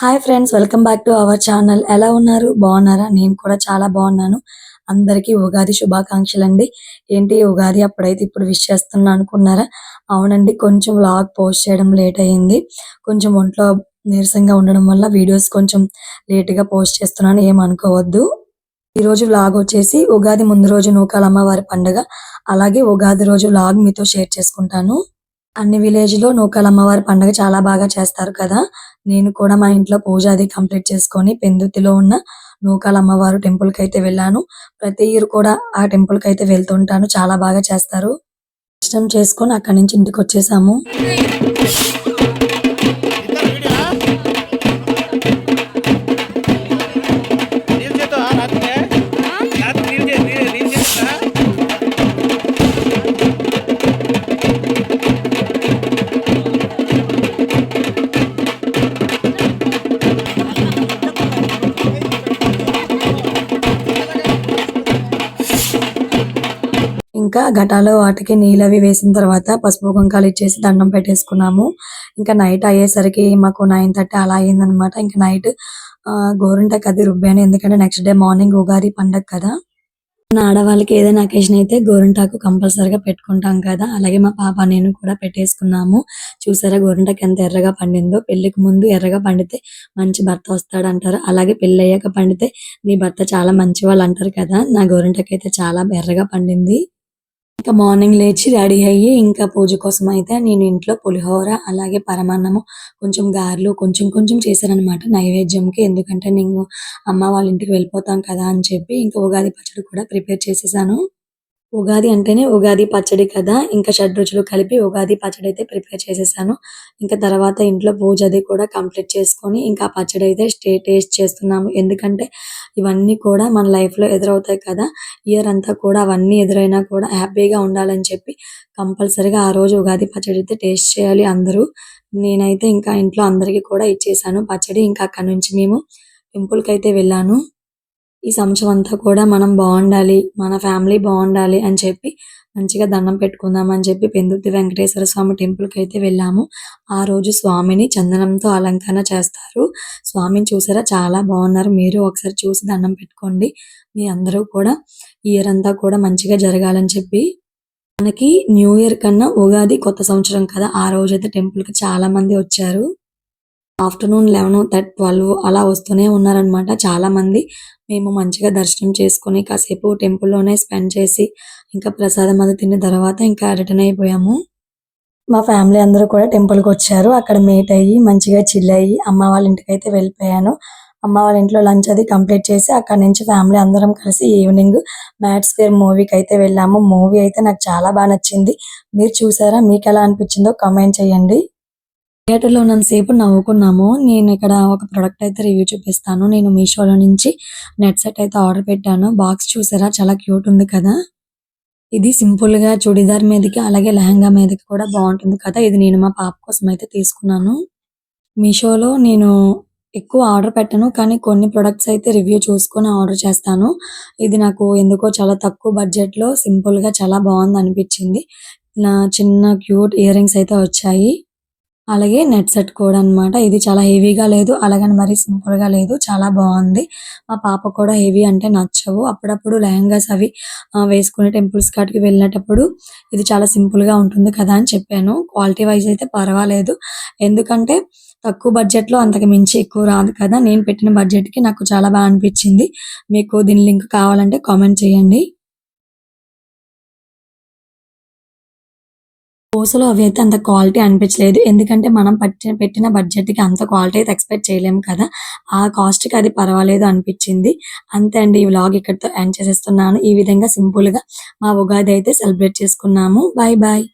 Hi friends welcome back to our channel. ఎలా ఉన్నారు? బాగున్నారా? నేను కూడా చాలా బాగున్నాను. అందరికీ ఉగాది శుభాకాంక్షలు అండి ఏంటి ఉగాది అప్పుడైతే ఇప్పుడు విష్ చేస్తున్నా అనుకున్నారా? అవునండి కొంచెం వ్లాగ్ పోస్ట్ చేయడం లేట్ అయ్యింది. కొంచెం ఒంట్లో నీరసంగా ఉండడం వల్ల వీడియోస్ కొంచెం లేట్గా పోస్ట్ చేస్తున్నాను. ఏం అనుకోవద్దు. ఈ రోజు వ్లాగ్ వచ్చేసి ఉగాది ముందు రోజు నూకాల అమ్మవారి పండుగ. అలాగే ఉగాది రోజు వ్లాగ్ మీతో షేర్ చేసుకుంటాను. అన్ని విలేజ్లో నూకాల అమ్మవారి పండుగ చాలా బాగా చేస్తారు కదా. నేను కూడా మా ఇంట్లో పూజ అది కంప్లీట్ చేసుకొని పెందుతిలో ఉన్న నూకాల అమ్మవారు టెంపుల్కి అయితే వెళ్ళాను. ప్రతి ఇయర్ కూడా ఆ టెంపుల్కి అయితే వెళ్తుంటాను. చాలా బాగా చేస్తారు. ఇష్టం చేసుకొని అక్కడి నుంచి ఇంటికి వచ్చేసాము ఇంకా ఘటాలు వాటికి నీళ్ళు అవి వేసిన తర్వాత పసుపు కుంకాలు ఇచ్చేసి దండం పెట్టేసుకున్నాము. ఇంకా నైట్ అయ్యేసరికి మాకు నైన్ థర్టీ అలా అయిందనమాట ఇంకా నైట్ గోరింటకి అది రుబ్బాను. ఎందుకంటే నెక్స్ట్ డే మార్నింగ్ ఉగాది పండగ కదా. మన ఆడవాళ్ళకి ఏదైనా అకేషన్ అయితే గోరింటాకు కంపల్సరిగా పెట్టుకుంటాం కదా. అలాగే మా పాప నేను కూడా పెట్టేసుకున్నాము. చూసారా గోరింటాకు ఎంత ఎర్రగా పండిందో. పెళ్ళికి ముందు ఎర్రగా పండితే మంచి భర్త వస్తాడు అంటారు అలాగే పెళ్ళి అయ్యాక పండితే నీ భర్త చాలా మంచి వాళ్ళు అంటారు కదా. నా గోరింటాకు అయితే చాలా ఎర్రగా పండింది. ఇంకా మార్నింగ్ లేచి రెడీ అయ్యి ఇంకా పూజ కోసం అయితే నేను ఇంట్లో పులిహోర అలాగే పరమాన్నము కొంచెం గారెలు కొంచెం కొంచెం చేశానన్నమాట నైవేద్యంకి. ఎందుకంటే నేను అమ్మ వాళ్ళ ఇంటికి వెళ్ళిపోతాం కదా అని చెప్పి ఇంకా ఉగాది పచ్చడి కూడా ప్రిపేర్ చేసేసాను. ఉగాది అంటేనే ఉగాది పచ్చడి కదా. ఇంకా షడ్రుచులు కలిపి ఉగాది పచ్చడి అయితే ప్రిపేర్ చేసేసాను. ఇంకా తర్వాత ఇంట్లో పూజ అది కూడా కంప్లీట్ చేసుకొని ఇంకా ఆ పచ్చడి అయితే స్టే టేస్ట్ చేస్తున్నాము. ఎందుకంటే ఇవన్నీ కూడా మన లైఫ్లో ఎదురవుతాయి కదా. ఇయర్ అంతా కూడా అవన్నీ ఎదురైనా కూడా హ్యాపీగా ఉండాలని చెప్పి కంపల్సరీగా ఆ రోజు ఉగాది పచ్చడి అయితే టేస్ట్ చేయాలి అందరూ. నేనైతే ఇంకా ఇంట్లో అందరికీ కూడా ఇచ్చేసాను పచ్చడి. ఇంకా అక్కడ నుంచి మేము టెంపుల్కి అయితే వెళ్ళాను. ఈ సంవత్సరం అంతా కూడా మనం బాగుండాలి మన ఫ్యామిలీ బాగుండాలి అని చెప్పి మంచిగా దండం పెట్టుకుందాం అని చెప్పి పెందుర్తి వెంకటేశ్వర స్వామి టెంపుల్కి అయితే వెళ్ళాము. ఆ రోజు స్వామిని చందనంతో అలంకరణ చేస్తారు. స్వామిని చూసారా? చాలా బాగున్నారు. మీరు ఒకసారి చూసి దండం పెట్టుకోండి. మీ అందరూ కూడా ఇయర్ అంతా కూడా మంచిగా జరగాలని చెప్పి మనకి న్యూ ఇయర్ కన్నా ఉగాది కొత్త సంవత్సరం కదా. ఆ రోజు అయితే టెంపుల్కి చాలా మంది వచ్చారు. ఆఫ్టర్నూన్ లెవెన్ థర్టీ ట్వెల్వ్ అలా వస్తూనే ఉన్నారనమాట చాలామంది. మేము మంచిగా దర్శనం చేసుకొని కాసేపు టెంపుల్లోనే స్పెండ్ చేసి ఇంకా ప్రసాదం అది తిన్న తర్వాత ఇంకా రిటర్న్ అయిపోయాము. మా ఫ్యామిలీ అందరూ కూడా టెంపుల్కి వచ్చారు. అక్కడ మీట్ అయ్యి మంచిగా చిల్ అయ్యి అమ్మ వాళ్ళ ఇంటికి అయితే వెళ్ళిపోయాను. అమ్మ వాళ్ళ ఇంట్లో లంచ్ అది కంప్లీట్ చేసి అక్కడ నుంచి ఫ్యామిలీ అందరం కలిసి ఈవినింగ్ మ్యాట్ స్క్వేర్ మూవీకి అయితే వెళ్ళాము. మూవీ అయితే నాకు చాలా బాగా నచ్చింది. మీరు చూసారా? మీకు ఎలా అనిపించిందో కమెంట్ చేయండి. థియేటర్లో ఉన్నంతసేపు నవ్వుకున్నాము. నేను ఇక్కడ ఒక ప్రోడక్ట్ అయితే రివ్యూ చూపిస్తాను. నేను మీషోలో నుంచి నెట్ సెట్ అయితే ఆర్డర్ పెట్టాను. బాక్స్ చూసారా? చాలా క్యూట్ ఉంది కదా? ఇది సింపుల్గా చుడిదార్ మీదకి అలాగే లెహంగా మీదకి కూడా బాగుంటుంది కదా? ఇది నేను మా పాప కోసం అయితే తీసుకున్నాను. మీషోలో నేను ఎక్కువ ఆర్డర్ పెట్టను కానీ కొన్ని ప్రొడక్ట్స్ అయితే రివ్యూ చూసుకొని ఆర్డర్ చేస్తాను. ఇది నాకు ఎందుకో చాలా తక్కువ బడ్జెట్లో సింపుల్గా చాలా బాగుంది అనిపించింది నా చిన్న క్యూట్ ఇయర్ రింగ్స్ అయితే వచ్చాయి. అలాగే నెట్ సెట్ కూడా అనమాట ఇది చాలా హెవీగా లేదు అలాగని మరి సింపుల్గా లేదు చాలా బాగుంది. మా పాప కూడా హెవీ అంటే నచ్చవు. అప్పుడప్పుడు లెహంగాస్ అవి వేసుకుని టెంపుల్స్ కాటికి వెళ్ళినప్పుడు ఇది చాలా సింపుల్గా ఉంటుంది కదా అని చెప్పాను. క్వాలిటీ వైజ్ అయితే పర్వాలేదు. ఎందుకంటే తక్కువ బడ్జెట్లో అంతకు మించి ఎక్కువ రాదు కదా. నేను పెట్టిన బడ్జెట్కి నాకు చాలా బాగా అనిపించింది. మీకు దీని లింక్ కావాలంటే కామెంట్ చేయండి. పూసలు అవి అయితే అంత క్వాలిటీ అనిపించలేదు. ఎందుకంటే మనం పట్టిన పెట్టిన బడ్జెట్కి అంత క్వాలిటీ అయితే ఎక్స్పెక్ట్ చేయలేము కదా. ఆ కాస్ట్కి అది పర్వాలేదు అనిపించింది. అంతే అండి ఈ వ్లాగ్ ఇక్కడితో ఎండ్ చేసేస్తున్నాను. ఈ విధంగా సింపుల్గా మా ఉగాది అయితే సెలబ్రేట్ చేసుకున్నాము. Bye bye